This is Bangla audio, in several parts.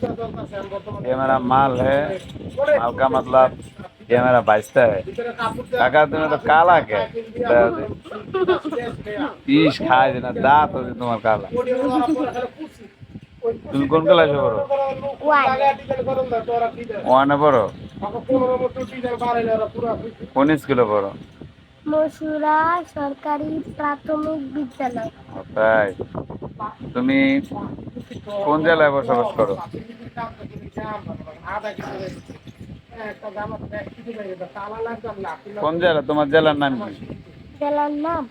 ये मेरा माल है माल का मतलब ये मेरा बेचता है কাকা তুমি তো কালা কে ইস খাই না দাঁত হচ্ছে তোমার কালা তুমি কোন ক্লাসে পড়ো ওয়ানে পড়ো কোন স্কুলে পড়ো মসুরা সরকারি প্রাথমিক বিদ্যালয়। তাই? তুমি কোন জেলায় বসবাস করো? কোন জেলা? তোমার জেলার নাম কি? জেলার নাম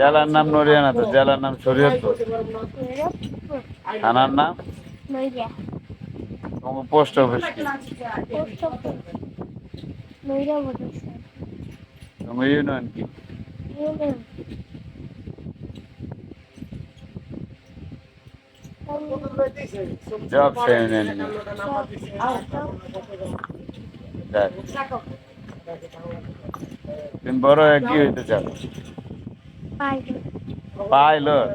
জেলার নাম নরিয়ানা তো জেলার নাম শরীয়তপুর। থানার নাম? Post office post office. নইরা বলেছে। তোমার ইউনিয়ন কি ইউনিয়ন জব সে ইউনিয়ন যাক। তুমি বড় কি হইতে চাও? পাইলট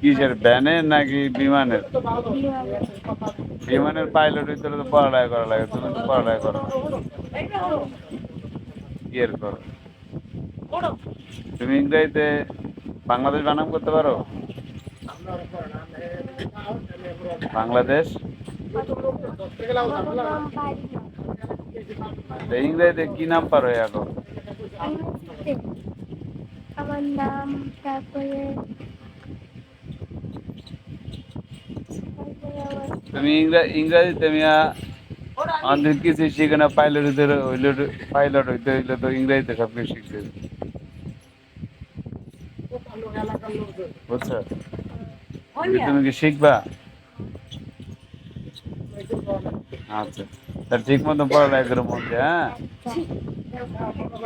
কিসের ভ্যানের নাকি বিমানের? বিমানের পাইলট হইতে তো পড়ালেখা করা লাগে, তুমি তো পড়ালেখা করো না। এর করো? তুমি ইংরেজিতে বাংলাদেশ বানাম করতে পারো? বাংলাদেশ? ইংরেজিতে কি নাম পারো এখন আমার নাম তারপরে তুমি ইংরা- ইংরাজিতে মিয়া আমাদের কিছু শিখে না পাইলট হইতে হইলে পাইলট হইতে হইলে তো ইংরেজিতে সব কিছু শিখতে হবে। বুঝছ? তুমি- তুমি কি শিখবা? আচ্ছা। তা ঠিক মতো পড়ালেখা করে মন দিয়ে হ্যাঁ? আচ্ছা